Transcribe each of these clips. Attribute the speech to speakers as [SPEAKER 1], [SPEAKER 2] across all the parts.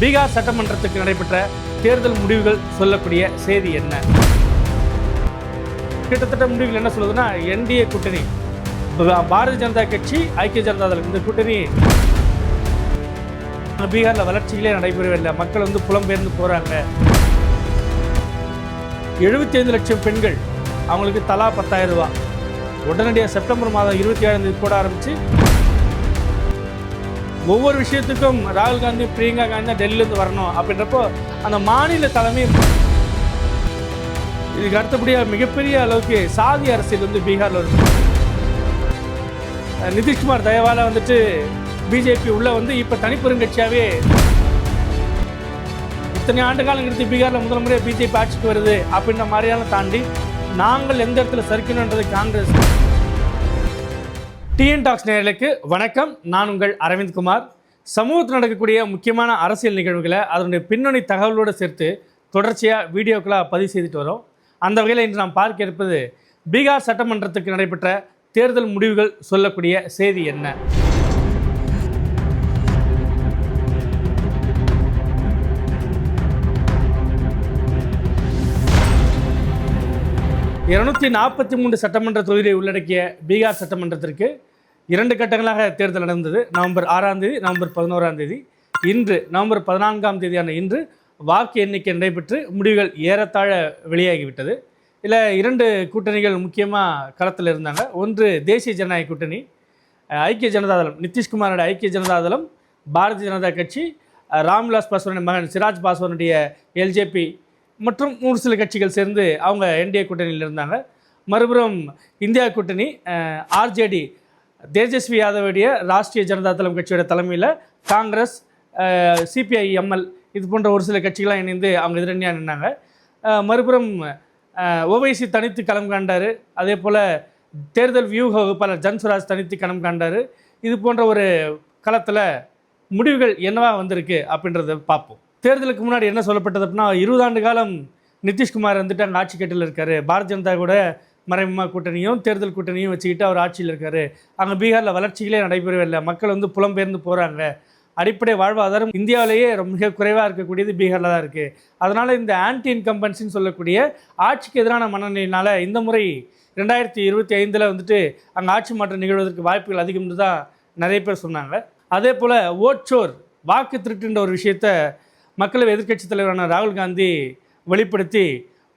[SPEAKER 1] பீகார் சட்டமன்றத்துக்கு நடைபெற்ற தேர்தல் முடிவுகள் சொல்லக்கூடிய செய்தி என்ன? கிட்டத்தட்ட முடிவுகள் என்ன சொல்லுதுன்னா என்டிஏ கூட்டணி பாரதிய ஜனதா கட்சி ஐக்கிய ஜனதா தளம் இந்த கூட்டணி பீகாரில் வளர்ச்சிகளே நடைபெறவில்லை மக்கள் வந்து புலம்பெயர்ந்து போகிறாங்க எழுபத்தி ஐந்து லட்சம் பெண்கள் அவங்களுக்கு தலா பத்தாயிரம் ரூபா உடனடியாக செப்டம்பர் மாதம் இருபத்தி ஏழாம் தேதி போட ஆரம்பிச்சு ஒவ்வொரு விஷயத்துக்கும் ராகுல் காந்தி பிரியங்கா காந்தி தான் டெல்லியிலேருந்து வரணும் அப்படின்றப்போ அந்த மாநில தலைமை இதுக்கு அடுத்தபடியாக மிகப்பெரிய அளவுக்கு சாதி அரசியல் வந்து பீகாரில் இருக்கு. நிதிஷ்குமார் தயவால் வந்துட்டு பிஜேபி உள்ள வந்து இப்போ தனிப்பெருங்கட்சியாகவே இத்தனை ஆண்டு காலம் எடுத்து பீகாரில் முதல் முறையாக பிஜேபி ஆட்சிக்கு வருது அப்படின்ற மாதிரியான தாண்டி நாங்கள் எந்த இடத்துல சரிக்கணுன்றது காங்கிரஸ். டிஎன் டாக்ஸ் நேர்களுக்கு வணக்கம். நான் உங்கள் அரவிந்த் குமார். சமூகத்தில் நடக்கக்கூடிய முக்கியமான அரசியல் நிகழ்வுகளை அதனுடைய பின்னணி தகவலோடு சேர்த்து தொடர்ச்சியாக வீடியோக்களாக பதிவு செய்துட்டு வரோம். அந்த வகையில் இன்று நாம் பார்க்க இருப்பது பீகார் சட்டமன்றத்துக்கு நடைபெற்ற தேர்தல் முடிவுகள் சொல்லக்கூடிய செய்தி என்ன? இருநூத்தி நாற்பத்தி மூன்று சட்டமன்ற தொகுதியை உள்ளடக்கிய பீகார் சட்டமன்றத்திற்கு இரண்டு கட்டங்களாக தேர்தல் நடந்தது. நவம்பர் ஆறாம் தேதி நவம்பர் பதினோராம் தேதி. இன்று நவம்பர் பதினான்காம் தேதியான இன்று வாக்கு எண்ணிக்கை நடைபெற்று முடிவுகள் ஏறத்தாழ வெளியாகிவிட்டது. இதில் இரண்டு கூட்டணிகள் முக்கியமாக களத்தில் இருந்தாங்க. ஒன்று தேசிய ஜனநாயக கூட்டணி ஐக்கிய ஜனதாதளம் நிதிஷ்குமாரோட ஐக்கிய ஜனதாதளம் பாரதிய ஜனதா கட்சி ராம்விலாஸ் பாஸ்வானுடைய மகன் சிராஜ் பாஸ்வானுடைய எல்ஜேபி மற்றும் ஒரு சில கட்சிகள் சேர்ந்து அவங்க என்டிஏ கூட்டணியில் இருந்தாங்க. மறுபுறம் இந்தியா கூட்டணி ஆர்ஜேடி தேஜஸ்வி யாதவுடைய ராஷ்டிரிய ஜனதா தளம் கட்சியோட தலைமையில் காங்கிரஸ் சிபிஐ எம்எல் இது போன்ற ஒரு சில கட்சிகளாக இணைந்து அவங்க எதிரணியாக நின்னாங்க. மறுபுறம் ஓவைசி தனித்து களம் காண்டார் அதே போல் தேர்தல் வியூக வகுப்பாளர் ஜன்சுராஜ் தனித்து களம் காண்டார் இது போன்ற ஒரு களத்தில் முடிவுகள் என்னவா வந்திருக்கு அப்படின்றத பார்ப்போம். தேர்தலுக்கு முன்னாடி என்ன சொல்லப்பட்டது அப்படின்னா இருபது ஆண்டு காலம் நிதிஷ்குமார் வந்துட்டு அங்கே ஆட்சி கட்டில் இருக்கார். பாரதிய ஜனதா கூட மறைமுக கூட்டணியும் தேர்தல் கூட்டணியும் வச்சுக்கிட்டு அவர் ஆட்சியில் இருக்கார். அங்கே பீகாரில் வளர்ச்சிகளே நடைபெறவில்லை மக்கள் வந்து புலம்பெயர்ந்து போகிறாங்க அடிப்படை வாழ்வாதாரம் இந்தியாவிலேயே ரொம்ப மிக குறைவாக இருக்கக்கூடியது பீகாரில் தான் இருக்குது அதனால் இந்த ஆன்டி இன்கம்பன்சின்னு சொல்லக்கூடிய ஆட்சிக்கு எதிரான மனநிலையினால் இந்த முறை ரெண்டாயிரத்தி இருபத்தி ஐந்தில் வந்துட்டு அங்கே ஆட்சி மாற்றம் நிகழ்வதற்கு வாய்ப்புகள் அதிகம்னு தான் நிறைய பேர் சொன்னாங்க. அதே போல் ஓட்சோர் வாக்கு திருட்டுன்ற ஒரு விஷயத்த மக்களவை எதிர்க்கட்சித் தலைவரான ராகுல் காந்தி வெளிப்படுத்தி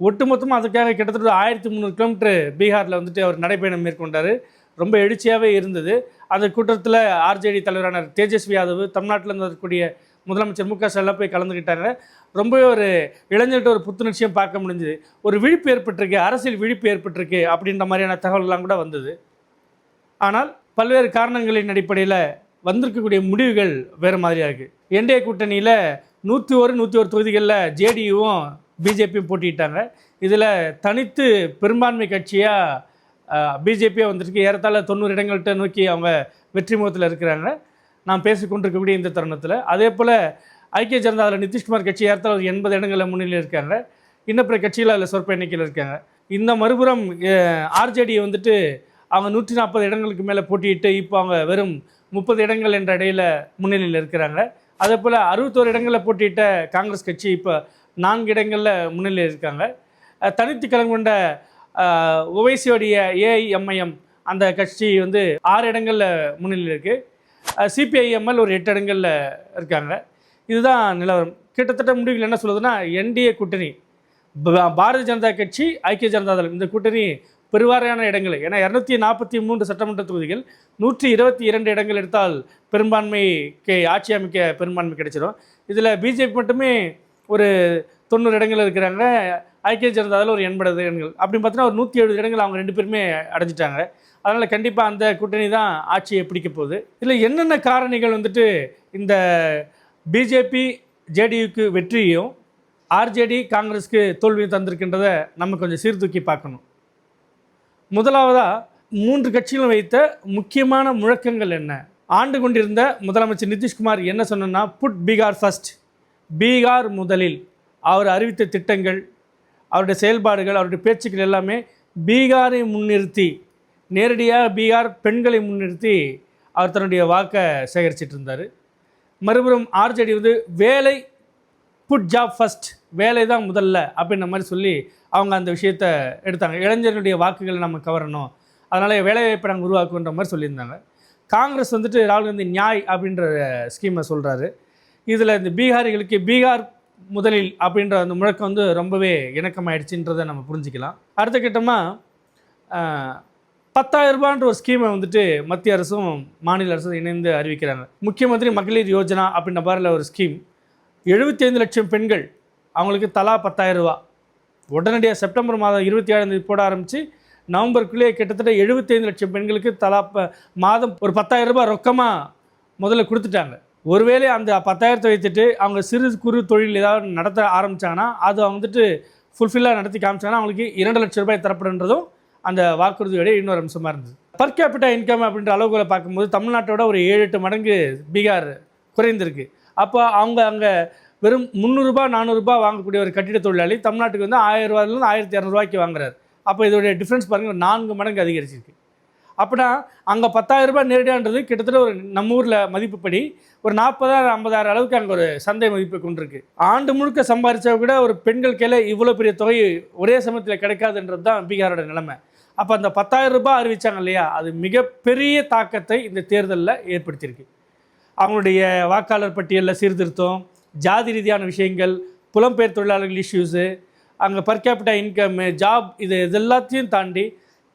[SPEAKER 1] ஒட்டுமொத்தமாக அதுக்காக கிட்டத்தட்ட ஆயிரத்தி முந்நூறு கிலோமீட்டர் பீகாரில் வந்துட்டு அவர் நடைப்பயணம் மேற்கொண்டார். ரொம்ப எழுச்சியாகவே இருந்தது. அந்த கூட்டத்தில் ஆர்ஜேடி தலைவரான தேஜஸ்வி யாதவ் தமிழ்நாட்டில் இருந்து முதலமைச்சர் மு க ஸ்டாலின் போய் கலந்துக்கிட்டாங்க ரொம்பவே ஒரு இளைஞர்கிட்ட ஒரு புத்துணர்ச்சியும் பார்க்க முடிஞ்சுது. ஒரு விழிப்பு ஏற்பட்டிருக்கு அரசியல் விழிப்பு ஏற்பட்டிருக்கு அப்படின்ற மாதிரியான தகவல்கள்லாம் கூட வந்தது. ஆனால் பல்வேறு காரணங்களின் அடிப்படையில் வந்திருக்கக்கூடிய முடிவுகள் வேறு மாதிரியாக இருக்குது என்டிஏ கூட்டணியில் நூற்றி ஒரு நூற்றி ஒரு தொகுதிகளில் ஜேடியுவும் பிஜேபியும் போட்டிட்டாங்க இதில் தனித்து பெரும்பான்மை கட்சியாக பிஜேபியாக வந்துருக்கு. ஏறத்தாழ தொண்ணூறு இடங்கள்கிட்ட நோக்கி அவங்க வெற்றி முகத்தில் இருக்கிறாங்க. நாம் பேசிக்கொண்டிருக்கக்கூடிய இந்த தருணத்தில். அதே போல் ஐக்கிய ஜனதாவில் நிதிஷ்குமார் கட்சி ஏறத்தாழ ஒரு எண்பது இடங்களில் முன்னிலையில் இருக்காங்க. இன்னும் பிற கட்சிகள் அதில் சொற்ப எண்ணிக்கையில் இருக்காங்க. இந்த மறுபுறம் ஆர்ஜேடி வந்துட்டு அவங்க நூற்றி நாற்பது இடங்களுக்கு மேலே போட்டியிட்டு இப்போ அவங்க வெறும் முப்பது இடங்கள் என்ற இடையில முன்னிலையில் இருக்கிறாங்க. அதே போல் அறுபத்தோரு இடங்களில் போட்டியிட்ட காங்கிரஸ் கட்சி இப்போ நான்கு இடங்களில் முன்னிலையில் இருக்காங்க. தனித்து கலந்து கொண்ட ஓவைசியோடைய ஏஐஎம்ஐஎம் அந்த கட்சி வந்து ஆறு இடங்களில் முன்னிலையில் இருக்குது சிபிஐஎம்எல் ஒரு எட்டு இடங்களில் இருக்காங்க. இதுதான் நிலவரம். கிட்டத்தட்ட முடிவுகள் என்ன சொல்லுதுன்னா என்டிஏ கூட்டணி பாரதிய ஜனதா கட்சி ஐக்கிய ஜனதா தளம். இந்த கூட்டணி பெருவாரியான இடங்கள். ஏன்னா இரநூத்தி நாற்பத்தி மூன்று சட்டமன்ற தொகுதிகள் நூற்றி இருபத்தி இரண்டு இடங்கள் எடுத்தால் பெரும்பான்மைக்கு ஆட்சி அமைக்க பெரும்பான்மை கிடைச்சிடும் இதில் பிஜேபி மட்டுமே ஒரு தொண்ணூறு இடங்கள் இருக்கிறாங்க. ஐக்கிய ஜனதாவில் ஒரு எண்பது இடங்கள். அப்படின்னு பார்த்தீங்கன்னா ஒரு நூற்றி எழுபது இடங்கள் அவங்க ரெண்டு பேருமே அடைஞ்சிட்டாங்க. அதனால் கண்டிப்பாக அந்த கூட்டணி தான் ஆட்சியை பிடிக்க போகுது. இதில் என்னென்ன காரணிகள் வந்துட்டு இந்த பிஜேபி ஜேடியுக்கு வெற்றியும் ஆர்ஜேடி காங்கிரஸ்க்கு தோல்வியும் தந்திருக்கின்றத நம்ம கொஞ்சம் சீர்தூக்கி பார்க்கணும். முதலாவதாக மூன்று கட்சிகளும் வைத்த முக்கியமான முழக்கங்கள் என்ன? ஆண்டு கொண்டிருந்த முதலமைச்சர் நிதிஷ்குமார் என்ன சொன்னா புட் பீகார் ஃபர்ஸ்ட் பீகார் முதலில் அவர் அறிவித்த திட்டங்கள் அவருடைய செயல்பாடுகள் அவருடைய பேச்சுக்கள் எல்லாமே பீகாரை முன்னிறுத்தி நேரடியாக பீகார் பெண்களை முன்னிறுத்தி அவர் தன்னுடைய வாக்கை சேகரிச்சிட்டு இருந்தார். மறுபுறம் ஆர்ஜேடி வந்து வேலை புட் ஜாப் ஃபஸ்ட் வேலை தான் முதல்ல அப்படின்ற மாதிரி சொல்லி அவங்க அந்த விஷயத்தை எடுத்தாங்க. இளைஞர்களுடைய வாக்குகளை நம்ம கவரணும். அதனால் வேலைவாய்ப்பை நாங்கள் உருவாக்குன்ற மாதிரி சொல்லியிருந்தாங்க. காங்கிரஸ் வந்துட்டு ராகுல் காந்தி நியாய் அப்படின்ற ஸ்கீமை சொல்கிறாரு இதில் இந்த பீகாரிகளுக்கு பீகார் முதலில் அப்படின்ற அந்த முழக்கம் வந்து ரொம்பவே இணக்கமாயிடுச்சுன்றதை நம்ம புரிஞ்சுக்கலாம். அடுத்த கட்டமாக பத்தாயிரம் ரூபான்ற ஒரு ஸ்கீமை வந்துட்டு மத்திய அரசும் மாநில அரசும் இணைந்து அறிவிக்கிறாங்க. முக்கியமந்திரி மகளிர் யோஜனா அப்படின்ற மாதிரில ஒரு ஸ்கீம் எழுபத்தி ஐந்து லட்சம் பெண்கள் அவங்களுக்கு தலா பத்தாயிரம் ரூபா. உடனடியாக செப்டம்பர் மாதம் இருபத்தி ஏழாம் தேதி போட ஆரம்பித்து நவம்பருக்குள்ளேயே கிட்டத்தட்ட 75 லட்சம் பெண்களுக்கு தலா ப மாதம் ஒரு பத்தாயிரம் ரூபாய் ரொக்கமாக முதல்ல கொடுத்துட்டாங்க. ஒருவேளை அந்த பத்தாயிரத்தை வைத்துட்டு அவங்க சிறு குறு தொழில் ஏதாவது நடத்த ஆரம்பித்தாங்கன்னா அது அவங்க வந்துட்டு ஃபுல்ஃபில்லாக நடத்தி காமிச்சாங்கன்னா அவங்களுக்கு இரண்டு லட்சம் ரூபாய் தரப்படுன்றதும் அந்த வாக்குறுதியோட இன்னொரு அம்சமாக இருந்தது. பர் கேபிட்டா இன்கம் அப்படின்ற அளவுகளை பார்க்கும்போது தமிழ்நாட்டோட ஒரு ஏழு எட்டு மடங்கு பீகார் குறைந்திருக்கு. அப்போ அவங்க அங்கே வெறும் முந்நூறுரூபா நானூறுரூபா வாங்கக்கூடிய ஒரு கட்டிட தொழிலாளி தமிழ்நாட்டுக்கு வந்து ஆயிரம் ரூபாயிலேருந்து ஆயிரத்தி இரநூறுவாய்க்கு வாங்குறாரு. அப்போ இதோடைய டிஃப்ரென்ஸ் பாருங்கள் நான்கு மடங்கு அதிகரிச்சிருக்கு. அப்படின்னா அங்கே பத்தாயிரம் ரூபாய் நேரடியான்றது கிட்டத்தட்ட ஒரு நம்ம ஊரில் மதிப்புப்படி ஒரு நாற்பதாயிரம் ஐம்பதாயிரம் அளவுக்கு அங்கே ஒரு சந்தை மதிப்பு கொண்டிருக்கு. ஆண்டு முழுக்க சம்பாதிச்சா கூட ஒரு பெண்கள் கையில் இவ்வளோ பெரிய தொகை ஒரே சமயத்தில் கிடைக்காதுன்றது தான் பீகாரோட நிலைமை. அப்போ அந்த பத்தாயிரம் ரூபாய் அறிவித்தாங்க இல்லையா? அது மிகப்பெரிய தாக்கத்தை இந்த தேர்தலில் ஏற்படுத்தியிருக்கு. அவங்களுடைய வாக்காளர் பட்டியலில் சீர்திருத்தம் ஜாதி ரீதியான விஷயங்கள் புலம்பெயர் தொழிலாளர்கள் இஷ்யூஸு அங்கே பர் கேபிட்டா இன்கம்மு ஜாப் இது இது எல்லாத்தையும் தாண்டி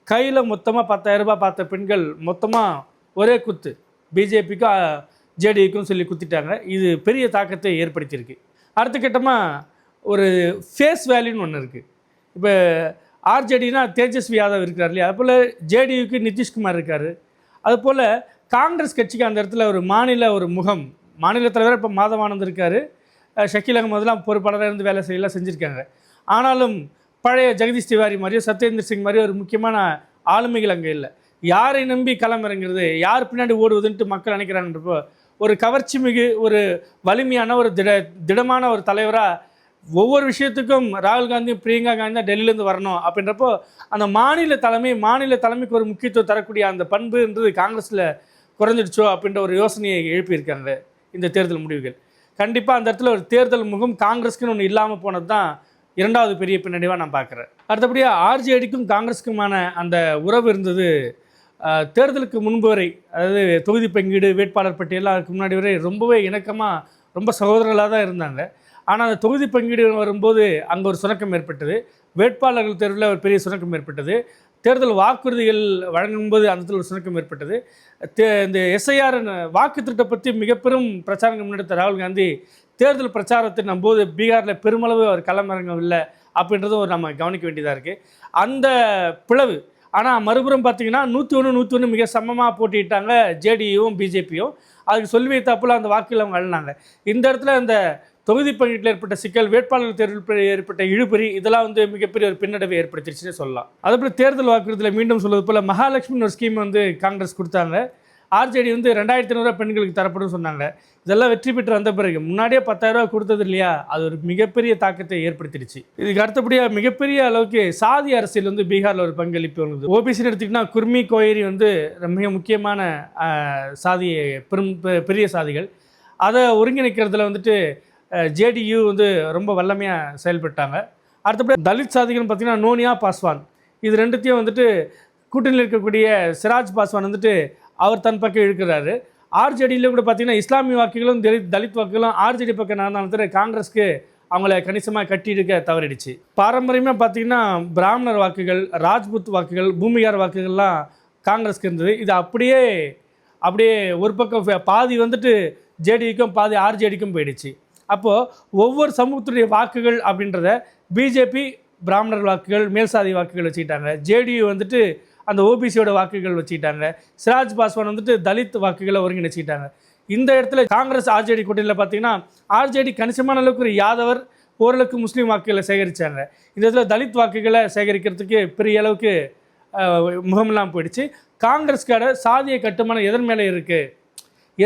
[SPEAKER 1] கையில் மொத்தமாக பத்தாயிரம் ரூபாய் பார்த்த பெண்கள் மொத்தமாக ஒரே குத்து. பிஜேபிக்கும் ஜேடியுக்கும் சொல்லி குத்திட்டாங்க. இது பெரிய தாக்கத்தை ஏற்படுத்தியிருக்கு. அடுத்த கட்டமாக ஒரு ஃபேஸ் வேல்யூன்னு ஒன்று இருக்குது இப்போ ஆர்ஜேடினா தேஜஸ்வி யாதவ் இருக்கார் இல்லையா? அதுபோல் ஜேடியுக்கு நிதிஷ்குமார் இருக்கார். அதுபோல் காங்கிரஸ் கட்சிக்கு அந்த இடத்துல ஒரு மாநில ஒரு முகம் மாநில தலைவர் இப்போ மாதவானந்த் இருக்கார். ஷக்கீல் அகமதுலாம் பொறுப்பாளராக இருந்து வேலை செய்யலாம் செஞ்சுருக்காங்க. ஆனாலும் பழைய ஜெகதீஷ் திவாரி மாதிரியோ சத்யேந்திர சிங் மாதிரியோ ஒரு முக்கியமான ஆளுமைகள் அங்கே இல்லை. யாரை நம்பி களமிறங்கிறது யார் பின்னாடி ஓடுவதுன்ட்டு மக்கள் நினைக்கிறாங்கன்றப்போ ஒரு கவர்ச்சி மிகு ஒரு வலிமையான ஒரு திட திடமான ஒரு தலைவராக ஒவ்வொரு விஷயத்துக்கும் ராகுல் காந்தி பிரியங்கா காந்தி தான் டெல்லியிலேருந்து வரணும் அப்படின்றப்போ அந்த மாநில தலைமை மாநில தலைமைக்கு ஒரு முக்கியத்துவம் தரக்கூடிய அந்த பண்புன்றது காங்கிரஸில் குறைஞ்சிடுச்சோ அப்படின்ற ஒரு யோசனையை எழுப்பியிருக்காங்க இந்த தேர்தல் முடிவுகள். கண்டிப்பாக அந்த இடத்துல ஒரு தேர்தல் முகம் காங்கிரஸ்க்குன்னு ஒன்று இல்லாமல் போனது தான் இரண்டாவது பெரிய பின்னடைவாக நான் பார்க்குறேன். அடுத்தபடியாக ஆர்ஜேடிக்கும் காங்கிரஸுக்குமான அந்த உறவு இருந்தது தேர்தலுக்கு முன்பு வரை அதாவது தொகுதி பங்கீடு வேட்பாளர் பட்டியலாம் அதுக்கு முன்னாடி வரை ரொம்பவே இணக்கமாக ரொம்ப சகோதரர்களாக தான் இருந்தாங்க. ஆனால் அந்த தொகுதி பங்கீடு வரும்போது அங்கே ஒரு சுணக்கம் ஏற்பட்டது. வேட்பாளர்கள் தேர்வில் ஒரு பெரிய சுணக்கம் ஏற்பட்டது. தேர்தல் வாக்குறுதிகள் வழங்கும்போது அந்த இடத்துல ஒரு சுணக்கம் ஏற்பட்டது. தே இந்த எஸ்ஐஆர் வாக்கு திட்டத்தை பற்றி மிகப்பெரும் பிரச்சாரங்கள் முன்னெடுத்த ராகுல் காந்தி தேர்தல் பிரச்சாரத்தை நம்போது பீகாரில் பெருமளவு அவர் களமிறங்கவில்லை அப்படின்றதும் ஒரு நம்ம கவனிக்க வேண்டியதாக இருக்குது அந்த பிளவு ஆனால் மறுபுறம் பார்த்தீங்கன்னா நூற்றி ஒன்று நூற்றி ஒன்று மிக சமமாக போட்டிட்டாங்க ஜேடியும் பிஜேபியும். அதுக்கு சொல்லி வைத்தாப்புல அந்த வாக்கில் அவங்க அழுனாங்க. இந்த இடத்துல இந்த தொகுதி பங்கீட்டில் ஏற்பட்ட சிக்கல் வேட்பாளர் தேர்வில் ஏற்பட்ட இழுபறி இதெல்லாம் வந்து மிகப்பெரிய ஒரு பின்னடைவை ஏற்படுத்திடுச்சுன்னு சொல்லலாம். அதுபோல் தேர்தல் வாக்குறுதியில் மீண்டும் சொல்வது போல் மகாலட்சுமின்னு ஒரு ஸ்கீம் வந்து காங்கிரஸ் கொடுத்தாங்க. ஆர்ஜேடி வந்து ரெண்டாயிரத்தி ஐநூறுரூவா பெண்களுக்கு தரப்படும் சொன்னாங்க. இதெல்லாம் வெற்றி பெற்று வந்த பிறகு முன்னாடியே பத்தாயிரரூவா கொடுத்தது இல்லையா? அது ஒரு மிகப்பெரிய தாக்கத்தை ஏற்படுத்திடுச்சு. இதுக்கு அடுத்தபடியாக மிகப்பெரிய அளவுக்கு சாதி அரசியல் வந்து பீகாரில் ஒரு பங்களிப்பு வருது ஓபிசின்னு எடுத்திங்கன்னா குர்மி கோயரி வந்து மிக முக்கியமான சாதி பெரும் பெ- பெரிய சாதிகள். அதை ஒருங்கிணைக்கிறதுல வந்துட்டு ஜேடியு வந்து ரொம்ப வல்லமையாக செயல்பட்டாங்க. அடுத்தபடி தலித் சாதிகள்னு பார்த்தீங்கன்னா நோனியா பாஸ்வான். இது ரெண்டுத்தையும் வந்துட்டு கூட்டணியில் இருக்கக்கூடிய சிராஜ் பாஸ்வான் வந்துட்டு அவர் தன் பக்கம் இழுக்கிறாரு ஆர்ஜேடியில் கூட பார்த்தீங்கன்னா இஸ்லாமிய வாக்குகளும் தலித் தலித் வாக்குகளும் ஆர்ஜேடி பக்கம் நடந்தாலும் காங்கிரஸ்க்கு அவங்கள கணிசமாக கட்டி இழுக்க தவறிடுச்சு. பாரம்பரியமாக பார்த்தீங்கன்னா பிராமணர் வாக்குகள் ராஜ்புத் வாக்குகள் பூமிகார் வாக்குகள்லாம் காங்கிரஸ்க்கு இருந்தது. இது அப்படியே அப்படியே ஒரு பக்கம் பாதி வந்துட்டு ஜேடிக்கும் பாதி ஆர்ஜேடிக்கும் போயிடுச்சு. அப்போது ஒவ்வொரு சமூகத்துடைய வாக்குகள் அப்படின்றத பிஜேபி பிராமணர் வாக்குகள் மேல்சாதி வாக்குகள் வச்சுக்கிட்டாங்க. ஜேடியு வந்துட்டு அந்த ஓபிசியோட வாக்குகள் வச்சுக்கிட்டாங்க. சிராஜ் பாஸ்வான் வந்துட்டு தலித் வாக்குகளை ஒருங்கிணைச்சிக்கிட்டாங்க. இந்த இடத்துல காங்கிரஸ் ஆர்ஜேடி கூட்டணியில் பார்த்தீங்கன்னா ஆர்ஜேடி கணிசமான அளவுக்கு ஒரு யாதவர் ஓரளவுக்கு முஸ்லீம் வாக்குகளை சேகரித்தாங்க இந்த இடத்துல தலித் வாக்குகளை சேகரிக்கிறதுக்கு பெரிய அளவுக்கு முகமெல்லாம் போயிடுச்சு. காங்கிரஸ்கார சாதிய கட்டுமானம் எதன் மேலே இருக்குது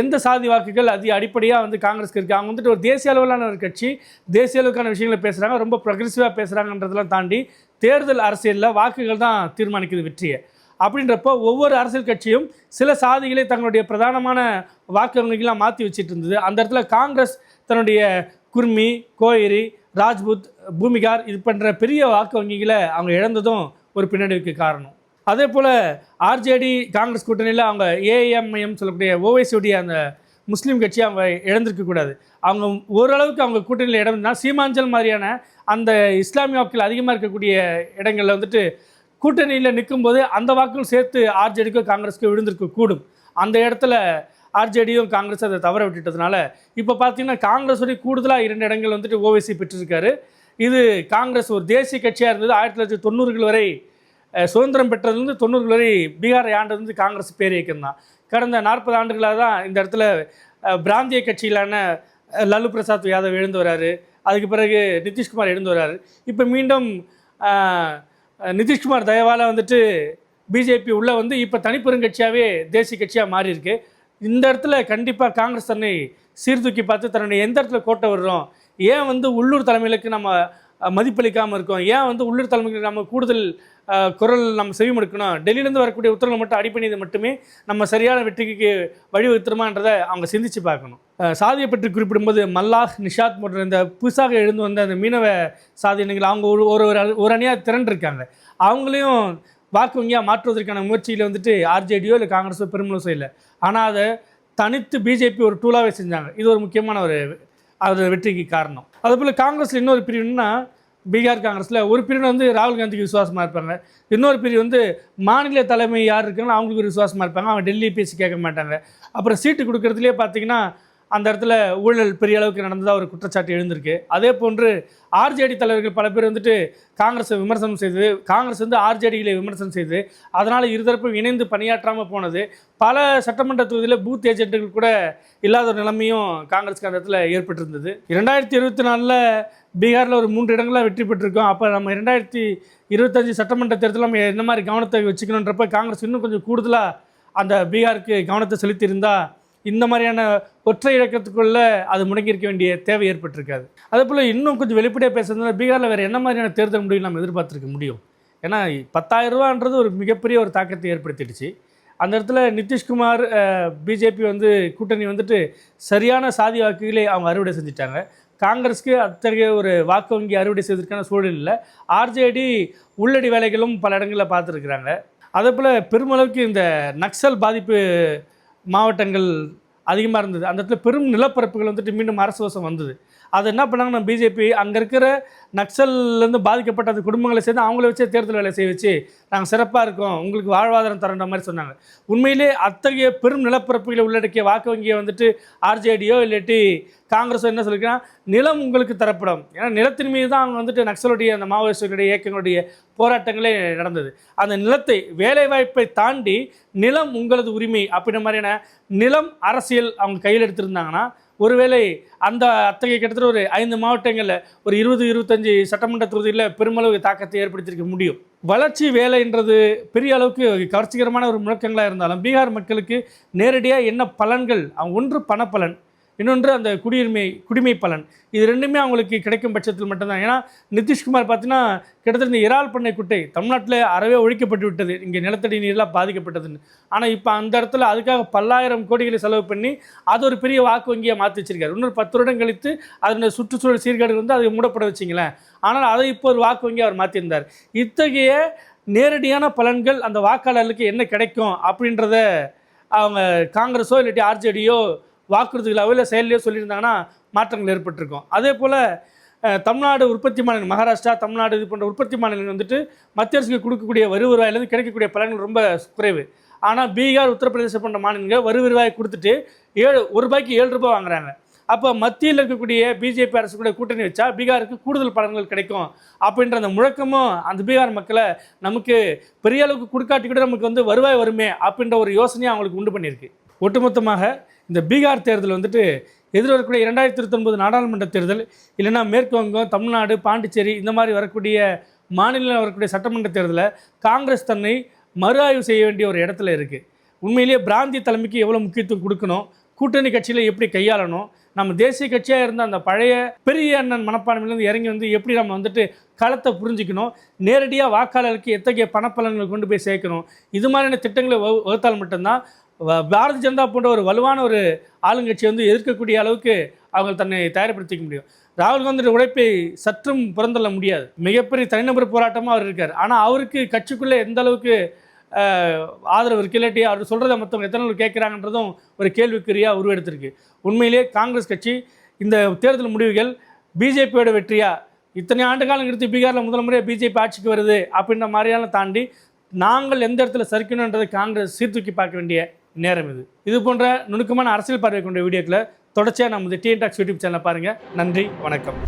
[SPEAKER 1] எந்த சாதி வாக்குகள் அது அடிப்படையாக வந்து காங்கிரஸ்க்கு இருக்குது அவங்க வந்துட்டு ஒரு தேசிய அளவிலான ஒரு கட்சி தேசிய அளவுக்கான விஷயங்களை பேசுகிறாங்க ரொம்ப ப்ரொக்ரெசிவாக பேசுகிறாங்கன்றதெல்லாம் தாண்டி தேர்தல் அரசியலில் வாக்குகள் தான் தீர்மானிக்குது வெற்றியை. அப்படின்றப்போ ஒவ்வொரு அரசியல் கட்சியும் சில சாதிகளை தங்களுடைய பிரதானமான வாக்கு வங்கிகளாக மாற்றி வச்சுட்டு இருந்தது அந்த இடத்துல காங்கிரஸ் தன்னுடைய குர்மி கோயிரி ராஜ்புத் பூமிகார் இது பண்ணுற பெரிய வாக்கு வங்கிகளை அவங்க இழந்ததும் ஒரு பின்னடைவுக்கு காரணம். அதே போல் ஆர்ஜேடி காங்கிரஸ் கூட்டணியில் அவங்க ஏஎம்ஐஎம் சொல்லக்கூடிய ஓவைசியுடைய அந்த முஸ்லீம் கட்சி அவங்க இழந்திருக்கக்கூடாது அவங்க ஓரளவுக்கு அவங்க கூட்டணியில் இடம் சீமாஞ்சல் மாதிரியான அந்த இஸ்லாமிய வாக்கில் அதிகமாக இருக்கக்கூடிய இடங்களில் வந்துட்டு கூட்டணியில் நிற்கும்போது அந்த வாக்கும் சேர்த்து ஆர்ஜேடிக்கும் காங்கிரஸுக்கோ விழுந்திருக்க கூடும். அந்த இடத்துல ஆர்ஜேடியும் காங்கிரஸ் அதை தவற விட்டுட்டதுனால இப்போ பார்த்தீங்கன்னா காங்கிரஸுடைய கூடுதலாக இரண்டு இடங்கள் வந்துட்டு ஓவைசி பெற்றிருக்காரு. இது காங்கிரஸ் ஒரு தேசிய கட்சியாக இருந்தது. ஆயிரத்தி தொள்ளாயிரத்தி தொண்ணூறுகள் வரை சுதந்திரம் பெற்றதுலேருந்து தொண்ணூறுகள் வரை பீகாரை ஆண்டது வந்து காங்கிரஸ் பேர் இயக்கம் தான் கடந்த நாற்பது ஆண்டுகளாக தான் இந்த இடத்துல பிராந்திய கட்சியிலான லல்லு பிரசாத் யாதவ் எழுந்து வராரு. அதுக்கு பிறகு நிதிஷ்குமார் எழுந்து வராரு. இப்போ மீண்டும் நிதிஷ்குமார் தயவால் வந்துட்டு பிஜேபி உள்ளே வந்து இப்போ தனிப்பெருங்கட்சியாகவே தேசிய கட்சியாக மாறி இருக்கு. இந்த இடத்துல கண்டிப்பாக காங்கிரஸ் தன்னை சீர்தூக்கி பார்த்து தன்னுடைய எந்த இடத்துல கோட்டை வர்றோம் ஏன் வந்து உள்ளூர் தலைமைகளுக்கு நம்ம மதிப்பளிக்காமல் இருக்கோம்? ஏன் வந்து உள்ளூர் தலைமைகளுக்கு நம்ம கூடுதல் குரல் நம்ம செவிமடுக்கணும் டெல்லியிலேருந்து வரக்கூடிய உத்தரவுகள் மட்டும் அடிப்பணியது மட்டுமே நம்ம சரியான வெற்றிக்கு வழிவகுத்துருமான்றதை அவங்க சிந்திச்சு பார்க்கணும். சாதியை பற்றி குறிப்பிடும்போது மல்லாஹ் நிஷாத் போன்ற இந்த புதுசாக எழுந்து வந்த அந்த மீனவ சாதி இனங்கள் அவங்க ஒரு ஒரு ஒரு- ஒரு அணியாக திரண்டிருக்காங்க. அவங்களையும் வாக்கு வங்கியாக மாற்றுவதற்கான முயற்சியில் வந்துட்டு ஆர்ஜேடியோ இல்லை காங்கிரஸோ பெருமளவு செய்யலை. ஆனால் அதை தனித்து பிஜேபி ஒரு டூலாகவே செஞ்சாங்க. இது ஒரு முக்கியமான ஒரு அது வெற்றிக்கு காரணம். அதுபோல் காங்கிரஸில் இன்னொரு பிரிவுன்னா பீகார் காங்கிரஸில் ஒரு பிரிவு வந்து ராகுல் காந்திக்கு விசுவாசமாக இருப்பாங்க. இன்னொரு பிரிவு வந்து மாநில தலைமை யார் இருக்காங்களோ அவங்களுக்கு ஒரு விசுவாசமாக இருப்பாங்க. அவங்க டெல்லி பேசி கேட்க மாட்டாங்க. அப்புறம் சீட்டு கொடுக்கறதுலேயே பார்த்தீங்கன்னா அந்த இடத்துல ஊழல் பெரிய அளவுக்கு நடந்ததாக ஒரு குற்றச்சாட்டு எழுந்திருக்கு. அதே போன்று ஆர்ஜேடி தலைவர்கள் பல பேர் வந்துட்டு காங்கிரஸை விமர்சனம் செய்து காங்கிரஸ் வந்து ஆர்ஜேடிகளை விமர்சனம் செய்து அதனால் இருதரப்பும் இணைந்து பணியாற்றாமல் போனது. பல சட்டமன்ற தொகுதியில் பூத் ஏஜென்ட்டுகள் கூட இல்லாத ஒரு நிலைமையும் காங்கிரஸ்க்கு அந்த இடத்துல ஏற்பட்டிருந்தது. இரண்டாயிரத்தி இருபத்தி நாலில் பீகாரில் ஒரு மூன்று இடங்களில் வெற்றி பெற்றிருக்கோம். அப்போ நம்ம இரண்டாயிரத்தி இருபத்தஞ்சு சட்டமன்ற தேர்தலில் நம்ம என்ன மாதிரி கவனத்தை வச்சுக்கணுன்றப்ப காங்கிரஸ் இன்னும் கொஞ்சம் கூடுதலாக அந்த பீகாருக்கு கவனத்தை செலுத்தியிருந்தால் இந்த மாதிரியான ஒற்றை இலக்கத்துக்குள்ளே அது முடங்கியிருக்க வேண்டிய தேவை ஏற்பட்டிருக்காது. அதே போல் இன்னும் கொஞ்சம் வெளிப்படையாக பேசுறதுனால பீகாரில் வேறு என்ன மாதிரியான தேர்தல் முடிவு நம்ம எதிர்பார்த்துருக்க முடியும்? ஏன்னா பத்தாயிரம் ரூபான்றது ஒரு மிகப்பெரிய ஒரு தாக்கத்தை ஏற்படுத்திடுச்சு. அந்த இடத்துல நிதிஷ்குமார் பிஜேபி வந்து கூட்டணி வந்துட்டு சரியான சாதி வாக்குகளை அவங்க அறுவடை செஞ்சுட்டாங்க. காங்கிரஸ்க்கு அத்தகைய ஒரு வாக்கு வங்கி அறுவடை செய்வதற்கான சூழல் இல்லை. ஆர்ஜேடி உள்ளடி வேலைகளும் பல இடங்களில் பார்த்துருக்குறாங்க. அதே போல் பெருமளவுக்கு இந்த நக்சல் பாதிப்பு மாவட்டங்கள் அதிகமாக இருந்தது. அந்த இடத்துல பெரும் நிலப்பரப்புகள் வந்துட்டு மீண்டும் அரசு வசம் வந்தது. அது என்ன பண்ணாங்கன்னா பிஜேபி அங்கே இருக்கிற நக்சல்லேருந்து பாதிக்கப்பட்ட அந்த குடும்பங்களை சேர்ந்து அவங்கள வச்சே தேர்தல் வேலை செய்ய வச்சு நாங்கள் சிறப்பாக இருக்கோம். உங்களுக்கு வாழ்வாதாரம் தரன்ற மாதிரி சொன்னாங்க. உண்மையிலே அத்தகைய பெரும் நிலப்பரப்புகளை உள்ளடக்கிய வாக்கு வங்கியை வந்துட்டு ஆர்ஜேடியோ இல்லாட்டி காங்கிரஸ் என்ன சொல்லிருக்காங்கன்னா நிலம் உங்களுக்கு தரப்படும். ஏன்னா நிலத்தின் மீது தான் அவங்க வந்துட்டு நக்சலுடைய அந்த மாவோயிஸ்டுடைய இயக்கங்களுடைய போராட்டங்களே நடந்தது. அந்த நிலத்தை வேலைவாய்ப்பை தாண்டி நிலம் உங்களது உரிமை அப்படின்ற மாதிரியான நிலம் அரசியல் அவங்க கையில் எடுத்திருந்தாங்கன்னா ஒருவேளை அந்த அத்தகைய கிட்டத்தட்ட ஒரு ஐந்து மாவட்டங்களில் ஒரு இருபது இருபத்தஞ்சி சட்டமன்ற தொகுதியில் பெருமளவு தாக்கத்தை ஏற்படுத்தியிருக்க முடியும். வளர்ச்சி வேலைன்றது பெரிய அளவுக்கு கவர்ச்சிகரமான ஒரு முழக்கங்களாக இருந்தாலும் பீகார் மக்களுக்கு நேரடியாக என்ன பலன்கள்? அவங்க ஒன்று பணப்பலன். இன்னொன்று அந்த குடியுரிமை குடிமை பலன். இது ரெண்டுமே அவங்களுக்கு கிடைக்கும் பட்சத்தில் மட்டும்தான். ஏன்னா நிதிஷ்குமார் பார்த்தீங்கன்னா கிட்டத்தட்ட இந்த இறால் பண்ணை குட்டை தமிழ்நாட்டில் அறவே ஒழிக்கப்பட்டு விட்டது. இங்கே நிலத்தடி நீர்லாம் பாதிக்கப்பட்டதுன்னு. ஆனால் இப்போ அந்த இடத்துல அதுக்காக பல்லாயிரம் கோடிகளை செலவு பண்ணி அது ஒரு பெரிய வாக்கு வங்கியை மாற்றி வச்சிருக்காரு. இன்னொரு பத்து வருடம் கழித்து அதனுடைய சுற்றுச்சூழல் சீர்கேடு வந்து அதை மூடப்பட வச்சிங்களேன். ஆனால் அதை இப்போ ஒரு வாக்கு வங்கி அவர் மாற்றியிருந்தார் இத்தகைய நேரடியான பலன்கள் அந்த வாக்காளர்களுக்கு என்ன கிடைக்கும் அப்படின்றத அவங்க காங்கிரஸோ இல்லாட்டி ஆர்ஜேடியோ வாக்குறுதிகளாகவோ இல்லை செயல்லையோ சொல்லியிருந்தாங்கன்னா மாற்றங்கள் ஏற்பட்டிருக்கும். அதே போல் தமிழ்நாடு உற்பத்தி மாநிலம் மகாராஷ்டிரா தமிழ்நாடு இது போன்ற உற்பத்தி மாநிலங்கள் வந்துட்டு மத்திய அரசுக்கு கொடுக்கக்கூடிய வரி வருவாயிலேருந்து கிடைக்கக்கூடிய பலன்கள் ரொம்ப குறைவு. ஆனால் பீகார் உத்தரப்பிரதேசம் போன்ற மாநிலங்கள் வரி வருவாயை கொடுத்துட்டு ஏழு ஒரு ரூபாய்க்கு ஏழு ரூபாய் வாங்குறாங்க. அப்போ மத்தியில் இருக்கக்கூடிய பிஜேபி அரசு கூட கூட்டணி வச்சா பீகாருக்கு கூடுதல் பலன்கள் கிடைக்கும் அப்படின்ற அந்த முழக்கமும் அந்த பீகார் மக்களை நமக்கு பெரிய அளவுக்கு கொடுக்காட்டி கூட நமக்கு வந்து வருவாய் வருமே அப்படின்ற ஒரு யோசனையை அவங்களுக்கு உண்டு பண்ணியிருக்கு. ஒட்டுமொத்தமாக இந்த பீகார் தேர்தல் வந்துட்டு எதிர்வரக்கூடிய இரண்டாயிரத்தி இருபத்தொன்பது நாடாளுமன்ற தேர்தல் இல்லைன்னா மேற்கு வங்கம் தமிழ்நாடு பாண்டிச்சேரி இந்த மாதிரி வரக்கூடிய மாநிலம் வரக்கூடிய சட்டமன்ற தேர்தலில் காங்கிரஸ் தன்னை மறு ஆய்வு செய்ய வேண்டிய ஒரு இடத்துல இருக்குது உண்மையிலேயே பிராந்திய தலைமைக்கு எவ்வளோ முக்கியத்துவம் கொடுக்கணும்? கூட்டணி கட்சியில் எப்படி கையாளணும்? நம்ம தேசிய கட்சியாக இருந்த அந்த பழைய பெரிய அண்ணன் மனப்பான்மையிலேருந்து இறங்கி வந்து எப்படி நம்ம வந்துட்டு களத்தை புரிஞ்சிக்கணும்? நேரடியாக வாக்காளருக்கு எத்தகைய பணப்பலன்களை கொண்டு போய் சேர்க்கணும்? இது மாதிரியான திட்டங்களை வகுத்தால் மட்டும்தான் பாரதிய ஜனதா போன்ற ஒரு வலுவான ஒரு ஆளுங்கட்சி வந்து எதிர்க்கக்கூடிய அளவுக்கு அவங்க தன்னை தயார்படுத்திக்க முடியும். ராகுல் காந்தியோட உழைப்பை சற்றும் புறந்தள்ள முடியாது. மிகப்பெரிய தனிநபர் போராட்டமாக அவர் இருக்கார். ஆனால் அவருக்கு கட்சிக்குள்ளே எந்த அளவுக்கு ஆதரவு இருக்கு? இல்லாட்டி அவர் சொல்கிறத மற்றவங்க எத்தனை நாள் கேட்குறாங்கன்றதும் ஒரு கேள்விக்குறியாக உருவெடுத்திருக்கு. உண்மையிலேயே காங்கிரஸ் கட்சி இந்த தேர்தல் முடிவுகள் பிஜேபியோட வெற்றியாக இத்தனை ஆண்டு காலம் எடுத்து பீகாரில் முதல் முறையாக பிஜேபி ஆட்சிக்கு வருது அப்படின்ற மாதிரியான தாண்டி நாங்கள் எந்த இடத்துல சரிக்கணுன்றதை காங்கிரஸ் சீர்தூக்கி பார்க்க வேண்டிய நேரம் இது. இது போன்ற நுணுக்கமான அரசியல் பார்வை கொண்ட வீடியோக்களை தொடர்ச்சியாக நம்ம டிஎன் டாக்ஸ் யூடியூப் சேனலை பாருங்கள் நன்றி வணக்கம்.